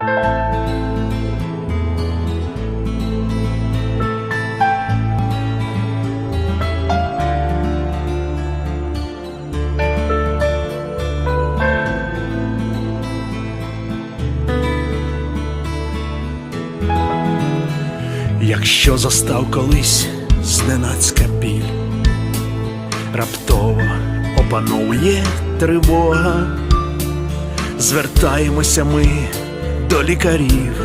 Якщо застав колись зненацька біль, раптово опановує тривога, звертаємося ми до лікарів,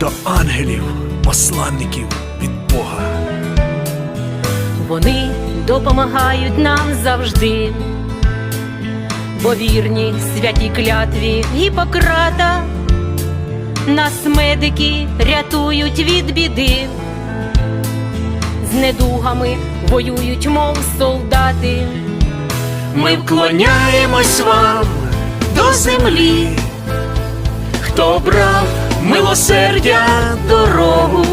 до ангелів, посланників від Бога. Вони допомагають нам завжди, бо вірні святій клятві Гіппократа нас медики рятують від біди, з недугами воюють, мов солдати. Ми вклоняємось вам до землі, хто брав милосердя дорогу,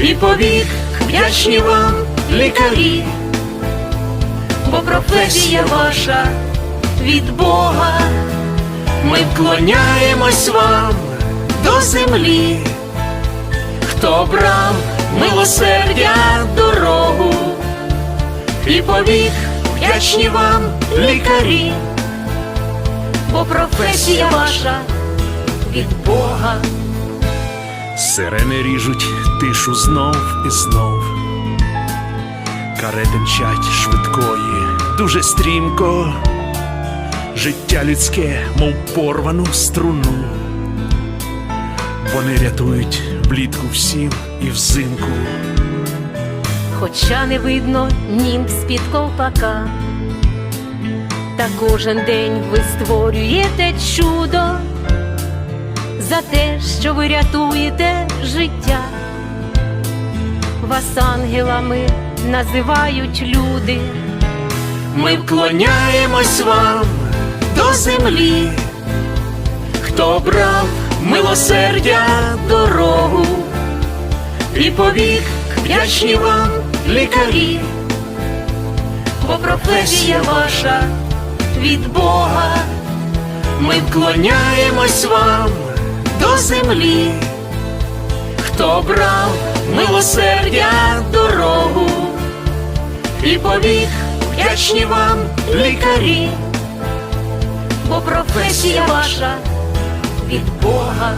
і повік вдячні вам лікарі, бо професія ваша від Бога. ми вклоняємось вам до землі, хто брав милосердя дорогу, і повік вдячні вам лікарі, бо професія ваша від Бога. Сирени ріжуть тишу знов і знов. Карети мчать швидкої, дуже стрімко. Життя людське, мов порвану струну. Вони рятують влітку всім і взимку. Хоча не видно німб з-під ковпака, та кожен день ви створюєте чудо за те, що ви рятуєте життя. Вас ангелами називають люди, Ми вклоняємось вам до землі, хто брав милосердя дорогу, і повік вдячні вам лікарі, бо професія ваша від Бога. Ми вклоняємось вам до землі, хто брав милосердя дорогу, і побіг вдячні вам лікарі, бо професія ваша від Бога.